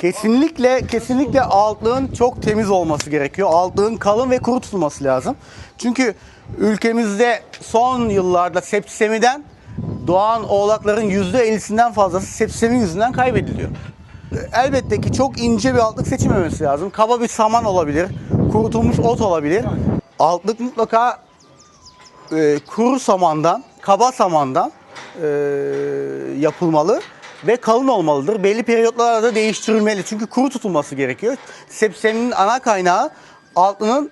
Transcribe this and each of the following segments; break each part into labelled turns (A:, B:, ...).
A: Kesinlikle kesinlikle altlığın çok temiz olması gerekiyor. Altlığın kalın ve kuru tutulması lazım. Çünkü ülkemizde son yıllarda sepsemiden doğan oğlakların %50'sinden fazlası sepsemi yüzünden kaybediliyor. Elbette ki çok ince bir altlık seçilmemesi lazım. Kaba bir saman olabilir, kurutulmuş ot olabilir. Altlık mutlaka e, kuru samandan, kaba samandan e, yapılmalı ve kalın olmalıdır. Belli periyotlarda da değiştirilmeli. Çünkü kuru tutulması gerekiyor. Sepsemin ana kaynağı altlının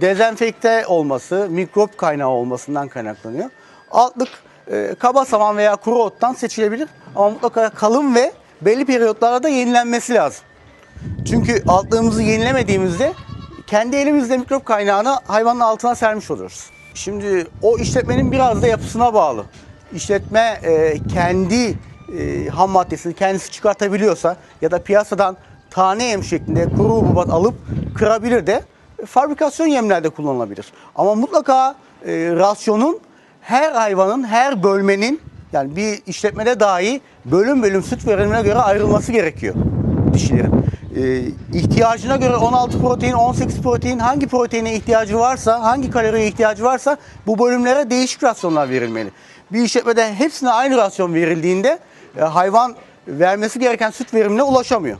A: dezenfekte olması, mikrop kaynağı olmasından kaynaklanıyor. Altlık e, kaba saman veya kuru ottan seçilebilir ama mutlaka kalın ve belli periyotlarda da yenilenmesi lazım. Çünkü altlığımızı yenilemediğimizde kendi elimizle mikrop kaynağını hayvanın altına sermiş oluyoruz. Şimdi o işletmenin biraz da yapısına bağlı. İşletme e, kendi e, ham maddesini kendisi çıkartabiliyorsa ya da piyasadan tane yem şeklinde kuru hububat alıp kırabilir de e, fabrikasyon yemlerde kullanılabilir. Ama mutlaka e, rasyonun her hayvanın, her bölmenin yani bir işletmede dahi bölüm bölüm süt verimine göre ayrılması gerekiyor dişilerin. Ee, ihtiyacına göre 16 protein, 18 protein hangi proteine ihtiyacı varsa, hangi kaloriye ihtiyacı varsa bu bölümlere değişik rasyonlar verilmeli. Bir işletmede hepsine aynı rasyon verildiğinde e, hayvan vermesi gereken süt verimine ulaşamıyor.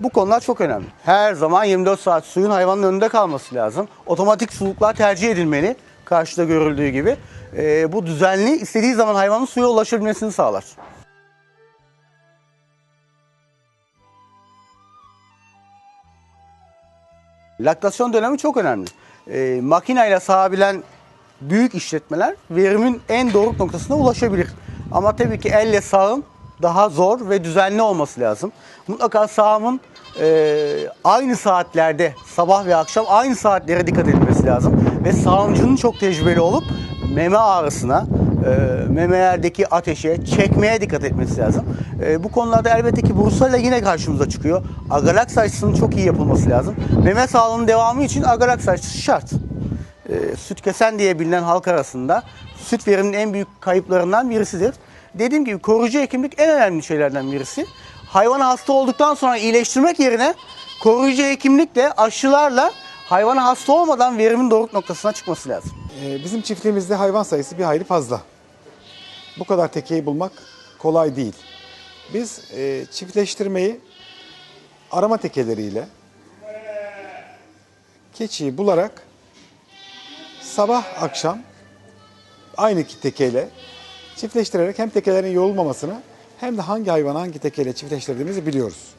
A: Bu konular çok önemli. Her zaman 24 saat suyun hayvanın önünde kalması lazım. Otomatik suluklar tercih edilmeli. Karşıda görüldüğü gibi. Ee, bu düzenli istediği zaman hayvanın suya ulaşabilmesini sağlar. Laktasyon dönemi çok önemli. E, makineyle sağabilen büyük işletmeler verimin en doruk noktasına ulaşabilir. Ama tabii ki elle sağım daha zor ve düzenli olması lazım. Mutlaka sağımın e, aynı saatlerde sabah ve akşam aynı saatlere dikkat edilmesi lazım. Ve sağımcının çok tecrübeli olup meme ağrısına, e, memelerdeki ateşe, çekmeye dikkat etmesi lazım. E, bu konularda elbette ki Bursa'yla yine karşımıza çıkıyor. Agalaks aşısının çok iyi yapılması lazım. Meme sağlığının devamı için agalaks aşısı şart. E, süt kesen diye bilinen halk arasında süt veriminin en büyük kayıplarından birisidir. Dediğim gibi koruyucu hekimlik en önemli şeylerden birisi. Hayvan hasta olduktan sonra iyileştirmek yerine koruyucu hekimlikle, aşılarla hayvanı hasta olmadan verimin doruk noktasına çıkması lazım.
B: Ee, Bizim çiftliğimizde hayvan sayısı bir hayli fazla. Bu kadar tekeyi bulmak kolay değil. Biz e, çiftleştirmeyi arama tekeleriyle keçiyi bularak sabah akşam aynı tekeyle çiftleştirerek hem tekelerin yorulmamasını hem de hangi hayvanı hangi tekeyle çiftleştirdiğimizi biliyoruz.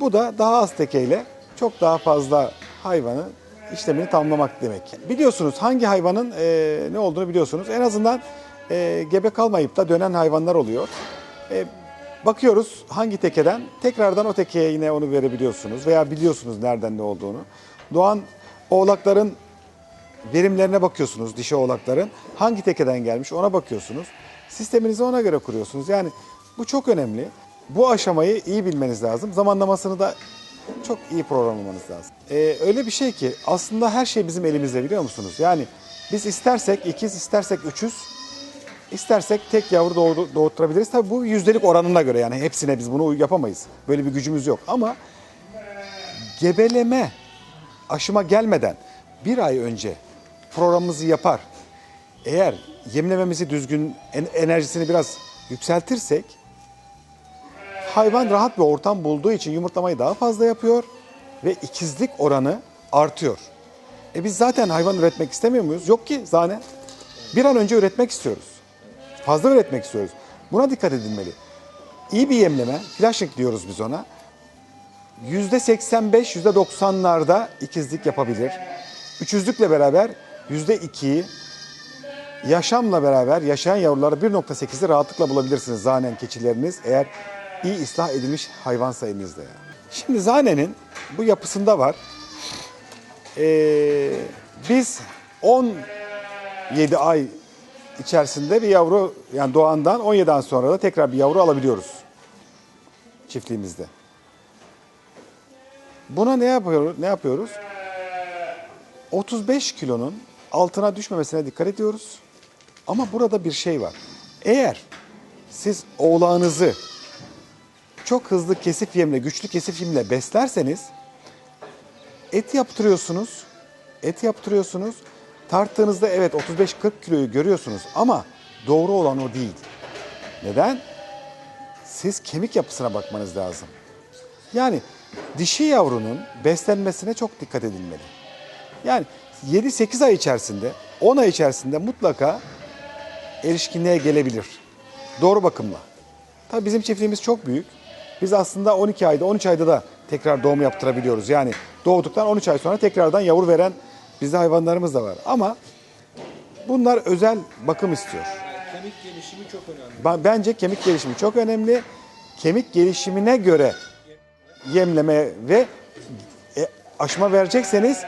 B: Bu da daha az tekeyle çok daha fazla hayvanı işlemini tamamlamak demek. Biliyorsunuz hangi hayvanın e, ne olduğunu biliyorsunuz. En azından e, gebe kalmayıp da dönen hayvanlar oluyor. E, bakıyoruz hangi tekeden tekrardan o tekeye yine onu verebiliyorsunuz veya biliyorsunuz nereden ne olduğunu. Doğan oğlakların verimlerine bakıyorsunuz dişi oğlakların. Hangi tekeden gelmiş ona bakıyorsunuz. Sisteminizi ona göre kuruyorsunuz. Yani bu çok önemli. Bu aşamayı iyi bilmeniz lazım. Zamanlamasını da çok iyi programlamanız lazım. Ee, öyle bir şey ki aslında her şey bizim elimizde biliyor musunuz? Yani biz istersek ikiz, istersek üçüz, istersek tek yavru doğdu, doğurtturabiliriz. Tabii bu yüzdelik oranına göre yani hepsine biz bunu yapamayız. Böyle bir gücümüz yok ama gebeleme aşıma gelmeden bir ay önce programımızı yapar. Eğer yemlememizi düzgün, en- enerjisini biraz yükseltirsek hayvan rahat bir ortam bulduğu için yumurtlamayı daha fazla yapıyor ve ikizlik oranı artıyor. E biz zaten hayvan üretmek istemiyor muyuz? Yok ki zane. Bir an önce üretmek istiyoruz. Fazla üretmek istiyoruz. Buna dikkat edilmeli. İyi bir yemleme, flashing diyoruz biz ona. %85, %90'larda ikizlik yapabilir. Üçüzlükle beraber %2'yi yaşamla beraber yaşayan yavruları 1.8'i rahatlıkla bulabilirsiniz zanen keçileriniz eğer iyi ıslah edilmiş hayvan sayınızda. Yani. Şimdi zanenin bu yapısında var. Ee, biz 17 ay içerisinde bir yavru yani doğandan 17 ay sonra da tekrar bir yavru alabiliyoruz çiftliğimizde. Buna ne yapıyoruz? Ne yapıyoruz? 35 kilonun altına düşmemesine dikkat ediyoruz. Ama burada bir şey var. Eğer siz oğlağınızı çok hızlı kesif yemle, güçlü kesif yemle beslerseniz et yaptırıyorsunuz. Et yaptırıyorsunuz. Tarttığınızda evet 35-40 kiloyu görüyorsunuz ama doğru olan o değil. Neden? Siz kemik yapısına bakmanız lazım. Yani dişi yavrunun beslenmesine çok dikkat edilmeli. Yani 7-8 ay içerisinde, 10 ay içerisinde mutlaka erişkinliğe gelebilir. Doğru bakımla. Tabii bizim çiftliğimiz çok büyük. Biz aslında 12 ayda, 13 ayda da tekrar doğum yaptırabiliyoruz. Yani doğduktan 13 ay sonra tekrardan yavru veren bizde hayvanlarımız da var. Ama bunlar özel bakım istiyor.
C: Kemik gelişimi çok önemli.
B: Ben- Bence kemik gelişimi çok önemli. Kemik gelişimine göre yemleme ve e, aşma verecekseniz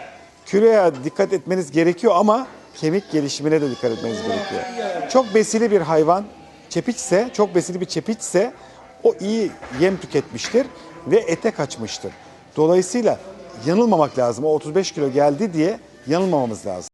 B: kiloya dikkat etmeniz gerekiyor ama kemik gelişimine de dikkat etmeniz gerekiyor. Çok besili bir hayvan çepiçse, çok besili bir çepiçse o iyi yem tüketmiştir ve ete kaçmıştır. Dolayısıyla yanılmamak lazım. O 35 kilo geldi diye yanılmamamız lazım.